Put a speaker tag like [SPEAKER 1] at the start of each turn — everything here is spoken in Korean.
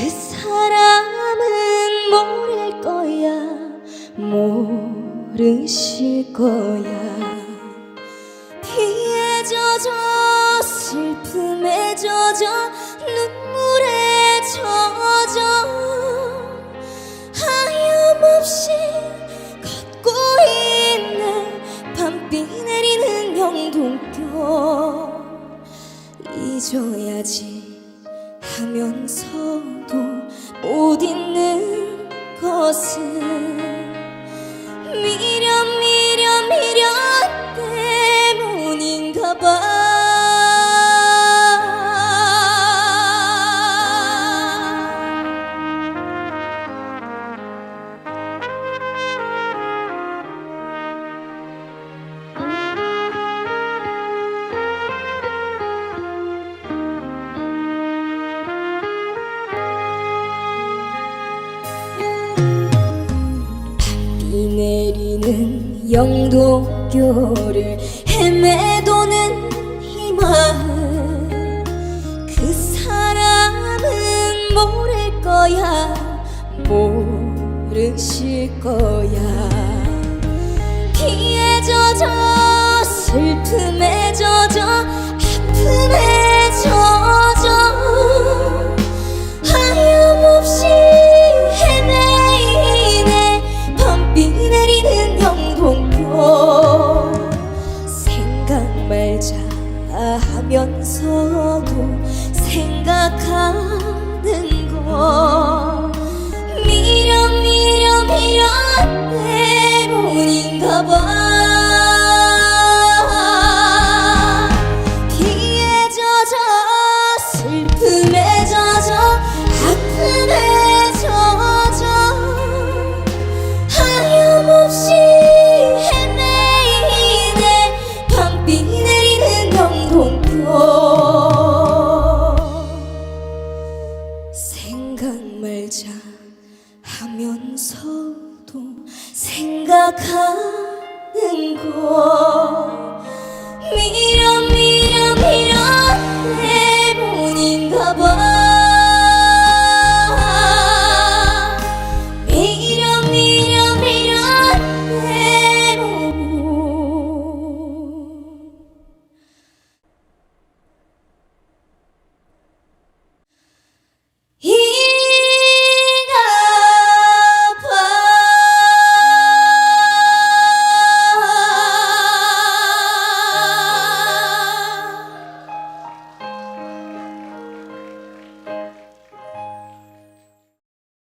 [SPEAKER 1] 그 사람은 모를 거야 모르실 거야. 피에 젖어 슬픔에 젖어 눈물에 젖어. 하염없이 걷고 있네 밤비 내리는 영동 겨 잊어야지. 하면서도 못 잊는 것은 미련 미련 미련 때문인가 봐 비 내리는 영도교를 헤매도는 이 마음. 그 사람은 모를 거야 모르실 거야. 비에 젖어 슬픔 생각하는 거 미련 미련 미련. 때문인가 봐 말자 하면서도 생각하는 거